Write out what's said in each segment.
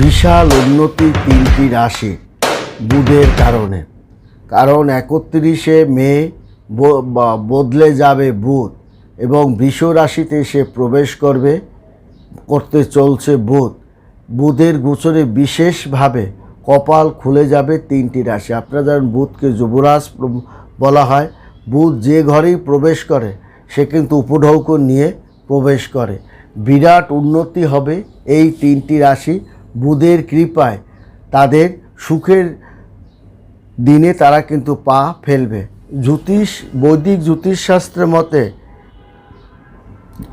বিশাল উন্নতি তিনটি রাশি বুধের কারণে। কারণ একত্রিশে মে বদলে যাবে বুধ এবং বৃষ রাশিতে সে প্রবেশ করবে, করতে চলছে বুধ। বুধের গোচরে বিশেষভাবে কপাল খুলে যাবে তিনটি রাশি। আপনারা জানেন বুধকে যুবরাজ বলা হয়। বুধ যে ঘরেই প্রবেশ করে, সে কিন্তু উপঢৌকন নিয়ে প্রবেশ করে। বিরাট উন্নতি হবে এই তিনটি রাশি বুধের কৃপায় তাদের সুখের দিনে তারা কিন্তু পা ফেলবে। জ্যোতিষ, বৈদিক জ্যোতিষশাস্ত্রের মতে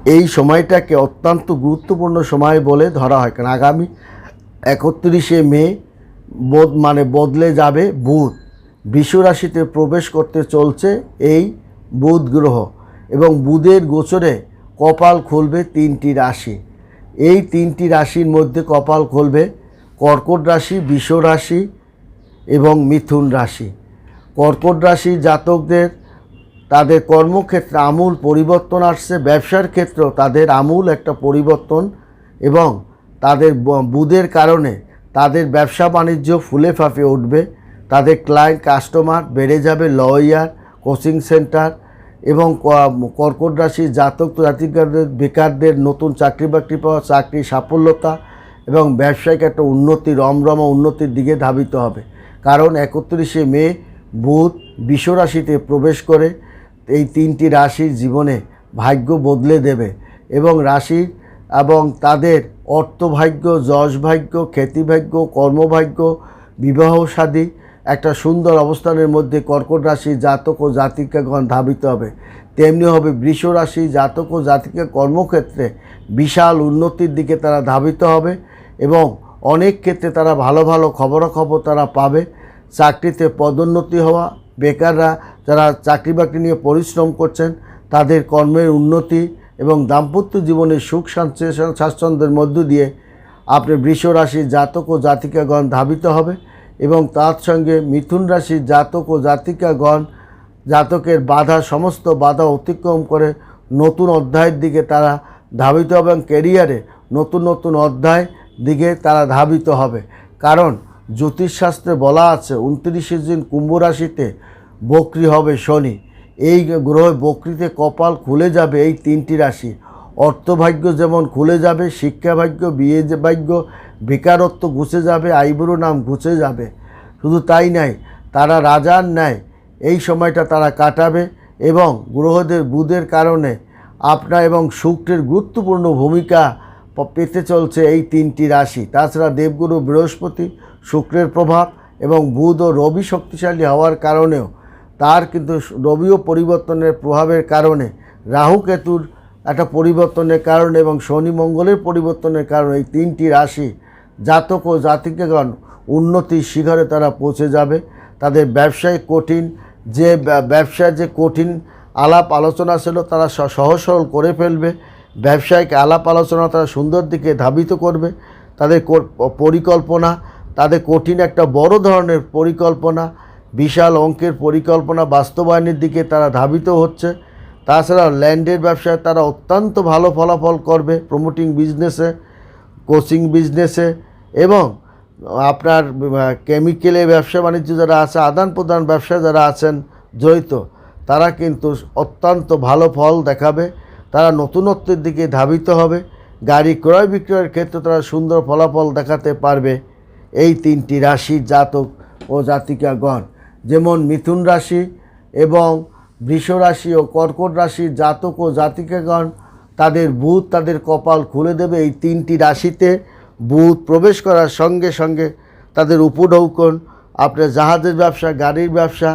এই সময়টাকে অত্যন্ত গুরুত্বপূর্ণ সময় বলে ধরা হয়। কারণ আগামী একত্রিশে মে বদ মানে বদলে যাবে বুধ। বিশ্বরাশিতে প্রবেশ করতে চলছে এই বুধ গ্রহ এবং বুধের গোচরে কপাল খুলবে তিনটি রাশি। এই তিনটি রাশির মধ্যে কপাল খুলবে। কর্কট রাশি, বিষ রাশি এবং মিথুন রাশি। কর্কট রাশি জাতকদের তাদের কর্মক্ষেত্রে আমূল পরিবর্তন আসছে। ব্যবসার ক্ষেত্রেও তাদের আমূল একটা পরিবর্তন এবং তাদের ব- বুধের কারণে তাদের ব্যবসা বাণিজ্য ফুলে ফাঁপে উঠবে। তাদের ক্লায়েন্ট কাস্টমার বেড়ে যাবে লয়ার কোচিং সেন্টার এবং কর্কট রাশি জাতক জাতিকাদের বেকারদের নতুন চাকরি বাকরি পাওয়া, চাকরি সাফল্যতা এবং ব্যবসায়িক একটা উন্নতি, রমরমা উন্নতির দিকে ধাবিত হবে। কারণ একত্রিশে মে বুধ বিশ্বরাশিতে প্রবেশ করে, এই তিনটি রাশির জীবনে ভাগ্য বদলে দেবে এবং রাশির এবং তাদের অর্থভাগ্য, যশভাগ্য, খ্যাতিভাগ্য, কর্মভাগ্য, বিবাহ সাদী একটা সুন্দর অবস্থানের মধ্যে কর্কট রাশি জাতক ও জাতিকাগণ ধাবিত হবে। তেমনি হবে বৃষ রাশি জাতক ও জাতিকা কর্মক্ষেত্রে বিশাল উন্নতির দিকে তারা ধাবিত হবে এবং অনেক ক্ষেত্রে তারা ভালো ভালো খবরাখবর তারা পাবে। চাকরিতে পদোন্নতি হওয়া, বেকাররা যারা চাকরি বাকরি নিয়ে পরিশ্রম করছেন, তাদের কর্মের উন্নতি এবং দাম্পত্য জীবনের সুখ স্বাচ্ছন্দ্যের মধ্য দিয়ে আপনি বৃষ রাশির জাতক ও জাতিকাগণ ধাবিত হবে। এবং তার সঙ্গে মিথুন রাশির জাতক ও জাতিকাগণ জাতকের বাধা, সমস্ত বাধা অতিক্রম করে নতুন অধ্যায়ের দিকে তারা ধাবিত এবং ক্যারিয়ারে নতুন নতুন অধ্যায় দিকে তারা ধাবিত হবে। কারণ জ্যোতিষশাস্ত্রে বলা আছে, উনত্রিশে দিন কুম্ভ রাশিতে বক্রি হবে শনি। এই গ্রহে বক্রিতে কপাল খুলে যাবে এই তিনটি রাশি। অর্থভাগ্য যেমন খুলে যাবে, শিক্ষাভাগ্য, বিয়ে ভাগ্য বেকারত্ব ঘুষে যাবে, আইবুড়ো নাম ঘুষে যাবে। শুধু তাই নাই তারা রাজার ন্যায় এই সময়টা তারা কাটাবে এবং গ্রহদের বুধের কারণে আপনা এবং শুক্রের গুরুত্বপূর্ণ ভূমিকা পেতে চলছে এই তিনটি রাশি। তাছাড়া দেবগুরু বৃহস্পতি, শুক্রের প্রভাব এবং বুধ ও রবি শক্তিশালী হওয়ার কারণেও তার কিন্তু রবিও পরিবর্তনের প্রভাবের কারণে রাহু কেতুর একটা পরিবর্তনের কারণে এবং শনি মঙ্গলের পরিবর্তনের কারণে এই তিনটি রাশি জাতক ও জাতিকাগণ উন্নতির শিখরে তারা পৌঁছে যাবে। তাদের ব্যবসায় কঠিন যে ব্যবসায় যে কঠিন আলাপ আলোচনা ছিল, তারা সহজ সরল করে ফেলবে। ব্যবসায়িক আলাপ আলোচনা তারা সুন্দর দিকে ধাবিত করবে। তাদের পরিকল্পনা, তাদের কঠিন একটা বড় ধরনের পরিকল্পনা, বিশাল অঙ্কের পরিকল্পনা বাস্তবায়নের দিকে তারা ধাবিত হচ্ছে। তাছাড়া ল্যান্ডের ব্যবসায় তারা অত্যন্ত ভালো ফলাফল করবে। প্রমোটিং বিজনেসে কোচিং বিজনেসে এবং আপনার কেমিক্যালে ব্যবসা বাণিজ্য যারা আছে, আদান প্রদান ব্যবসায় যারা আছেন, জড়িত, তারা কিন্তু অত্যন্ত ভালো ফল দেখাবে। তারা নতুনত্বের দিকে ধাবিত হবে। গাড়ি ক্রয় বিক্রয়ের ক্ষেত্রে তারা সুন্দর ফলাফল দেখাতে পারবে এই তিনটি রাশির জাতক ও জাতিকাগণ। যেমন মিথুন রাশি এবং বৃষ রাশি ও কর্কট রাশির জাতক ও জাতিকাগণ তাদের বুধ তাদের কপাল খুলে দেবে এই তিনটি রাশিতে। বুধ প্রবেশ করার সঙ্গে সঙ্গে তাদের উপঢৌকন, আপনার জাহাজের ব্যবসা, গাড়ির ব্যবসা,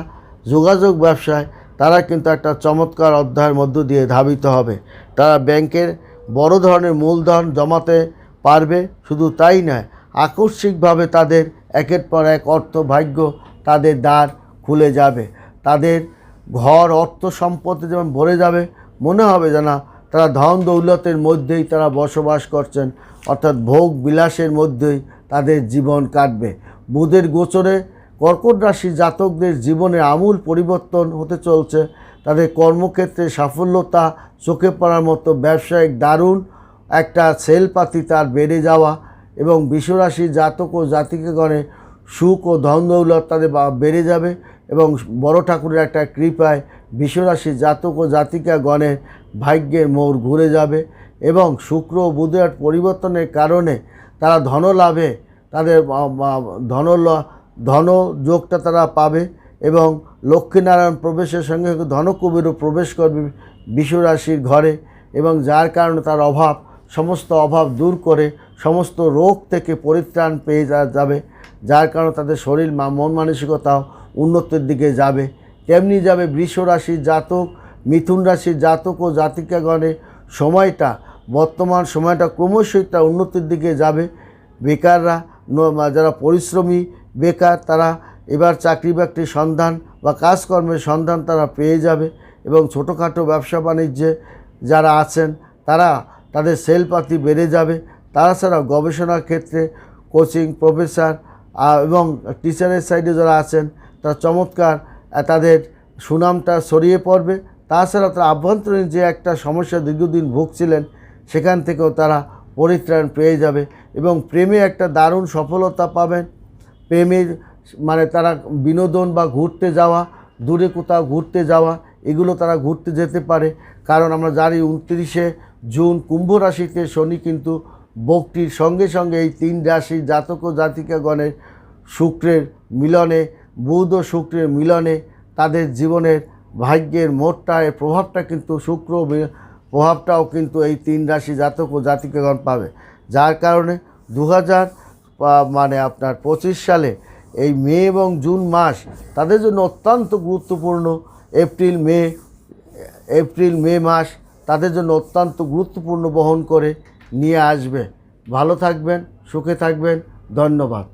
যোগাযোগ ব্যবসায় তারা কিন্তু একটা চমৎকার অধ্যায়ের মধ্য দিয়ে ধাবিত হবে। তারা ব্যাংকের বড় ধরনের মূলধন জমাতে পারবে, শুধু তাই নয়, আকস্মিকভাবে তাদের একের পর এক অর্থ ভাগ্য তাদের দ্বার খুলে যাবে। তাদের ঘর, অর্থ সম্পত্তি যেমন ভরে যাবে, মনে হবে যেন তারা ধন দৌলতের মধ্যেই তারা বসবাস করছেন, অর্থাৎ ভোগ বিলাসের মধ্যেই তাদের জীবন কাটবে। বুধের গোচরে কর্কট রাশি জাতকদের জীবনে আমূল পরিবর্তন হতে চলছে। তাদের কর্মক্ষেত্রে সাফল্যতা চোখে পড়ার মতো ব্যবসায়িক দারুণ একটা সেলপাতি তার বেড়ে যাওয়া এবং বিশ্বরাশি জাতক ও জাতিকাগণে সুখ ও ধন দৌলত তাদের বেড়ে যাবে এবং বড় ঠাকুরের একটা কৃপায় বিশ্বরাশি জাতক ও জাতিকাগণের ভাগ্যের মোড় ঘুরে যাবে এবং শুক্র বুধের পরিবর্তনের কারণে তারা ধন লাভে তাদের ধন ধন যোগটা তারা পাবে এবং লক্ষ্মীনারায়ণ প্রবেশের সঙ্গে ধনকুবেরও প্রবেশ করবে বিশ্বরাশির ঘরে এবং যার কারণে তার অভাব, সমস্ত অভাব দূর করে সমস্ত রোগ থেকে পরিত্রাণ পেয়ে যাবে। যার কারণে তাদের শরীর মন মানসিকতাও উন্নতির দিকে যাবে। তেমনি যাবে বৃষ জাতক মিথুন রাশির জাতক ও জাতিকাগণের সময়টা, বর্তমান সময়টা ক্রমশই তা উন্নতির দিকে যাবে। বেকাররা যারা পরিশ্রমী, বেকার, তারা এবার চাকরি বাকরির সন্ধান বা কাজকর্মের সন্ধান তারা পেয়ে যাবে এবং ছোটোখাটো ব্যবসা বাণিজ্যে যারা আছেন, তারা তাদের সেলপাতি বেড়ে যাবে। তাছাড়া গবেষণার ক্ষেত্রে কোচিং, প্রফেসর এবং টিচারের সাইডে যারা আছেন, তারা চমৎকার তাদের সুনামটা ছড়িয়ে পড়বে। তাছাড়া তারা আভ্যন্তরীণ যে একটা সমস্যা দীর্ঘদিন ভুগছিলেন, সেখান থেকেও তারা পরিত্রাণ পেয়ে যাবে এবং প্রেমে একটা দারুণ সফলতা পাবেন। প্রেমের মানে তারা বিনোদন বা ঘুরতে যাওয়া, দূরে কোথাও ঘুরতে যাওয়া, এগুলো তারা ঘুরতে যেতে পারে। কারণ আমরা জানি উনত্রিশে জুন কুম্ভ রাশিতে শনি কিন্তু বক্তির সঙ্গে সঙ্গে এই তিন রাশির জাতক ও জাতিকাগণের শুক্রের মিলনে, বুধ ও শুক্রের মিলনে তাদের জীবনের ভাগ্যের মোটটা এর প্রভাবটা কিন্তু শুক্র প্রভাবটাও কিন্তু এই তিন রাশি জাতক ও জাতিকাগণ পাবে। যার কারণে দু হাজার মানে আপনার পঁচিশ সালে এই মে এবং জুন মাস তাদের জন্য অত্যন্ত গুরুত্বপূর্ণ। এপ্রিল, মে এপ্রিল, মে মাস তাদের জন্য অত্যন্ত গুরুত্বপূর্ণ বহন করে নিয়ে আসবে। ভালো থাকবেন, সুখে থাকবেন। ধন্যবাদ।